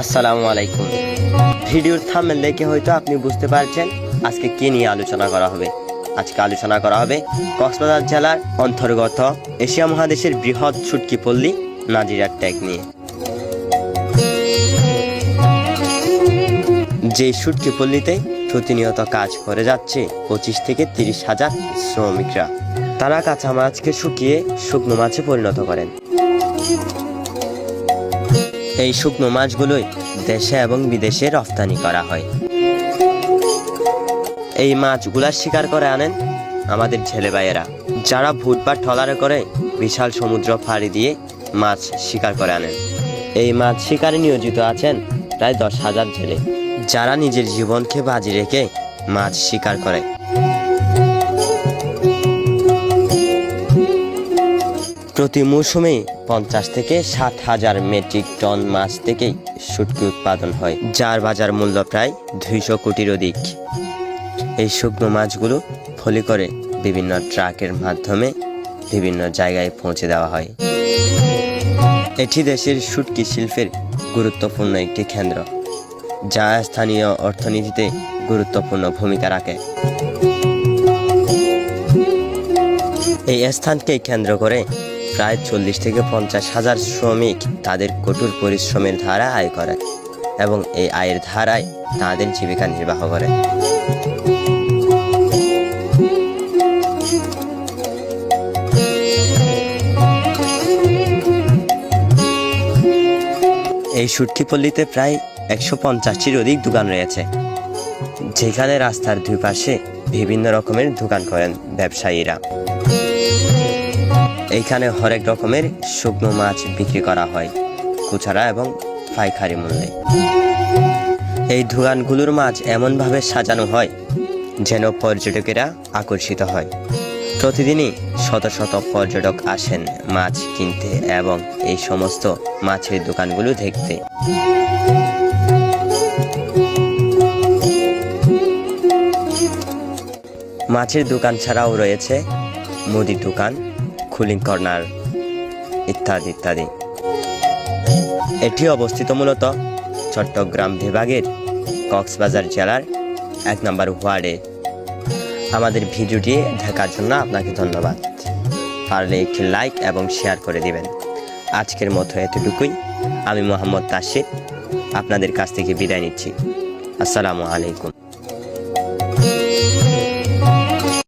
আসসালামু আলাইকুম। ভিডিওর থামেল দেখে হয়তো আপনি বুঝতে পারছেন আজকে কি নিয়ে আলোচনা করা হবে। আজকে আলোচনা করা হবে কক্সবাজার জেলার অন্তর্গত এশিয়া মহাদেশের বৃহৎ ছুটকি পল্লী নাজিরার ট্যাগ নিয়ে। যে সুটকি পল্লীতে প্রতিনিয়ত কাজ করে যাচ্ছে পঁচিশ থেকে তিরিশ হাজার শ্রমিকরা। তারা কাঁচা মাছকে শুকিয়ে শুকনো মাছে পরিণত করেন। এই শুকনো মাছগুলোই দেশে এবং বিদেশে রফতানি করা হয়। এই মাছগুলা শিকার করে আনেন আমাদের ছেলে ভাইয়েরা। যারা ভুট বা ট্রলারে করে বিশাল সমুদ্র ফাড়ি দিয়ে মাছ শিকার করে আনেন। এই মাছ শিকারে নিয়োজিত আছেন প্রায় দশ হাজার ছেলে। যারা নিজের জীবনকে বাজি রেখে মাছ শিকার করে। প্রতি মৌসুমে পঞ্চাশ থেকে ষাট হাজার মেট্রিক টন মাছ থেকেই শুটকি উৎপাদন হয়, যার বাজার মূল্য প্রায় দুইশো কোটির অধিক। এই শুকনো মাছগুলো ফলি করে বিভিন্ন ট্রাকের মাধ্যমে বিভিন্ন জায়গায় পৌঁছে দেওয়া হয়। এটি দেশের শুটকি শিল্পের গুরুত্বপূর্ণ একটি কেন্দ্র, যা স্থানীয় অর্থনীতিতে গুরুত্বপূর্ণ ভূমিকা রাখে। এই স্থানকে কেন্দ্র করে প্রায় চল্লিশ থেকে পঞ্চাশ হাজার শ্রমিক তাদের কঠোর পরিশ্রমের ধারা আয় করে এবং এই আয়ের ধারায় তাদের জীবিকা নির্বাহ করে। এই সুটকি পল্লীতে প্রায় একশো পঞ্চাশটির অধিক দোকান রয়েছে, যেখানে রাস্তার দুই পাশে বিভিন্ন রকমের দোকান করেন ব্যবসায়ীরা। এইখানে হরেক রকমের শুকনো মাছ বিক্রি করা হয়, কুচারা এবং পাইকারি মূল্যে। এই দোকানগুলোর মাছ এমনভাবে সাজানো হয় যেন পর্যটকেরা আকর্ষিত হয়। প্রতিদিনই শত শত পর্যটক আসেন মাছ কিনতে এবং এই সমস্ত মাছের দোকানগুলো দেখতে। মাছের দোকান ছাড়াও রয়েছে মুদির দোকান কুলিং কর্নার ইত্যাদি ইত্যাদি। এটি অবস্থিত মূলত চট্টগ্রাম বিভাগের কক্সবাজার জেলার এক নম্বর ওয়ার্ডে। আমাদের ভিডিওটি দেখার জন্য আপনাকে ধন্যবাদ। পারলে একটি লাইক এবং শেয়ার করে দিবেন। আজকের মতো এতটুকুই। আমি মোহাম্মদ তাসির আপনাদের কাছ থেকে বিদায় নিচ্ছি। আসসালামু আলাইকুম।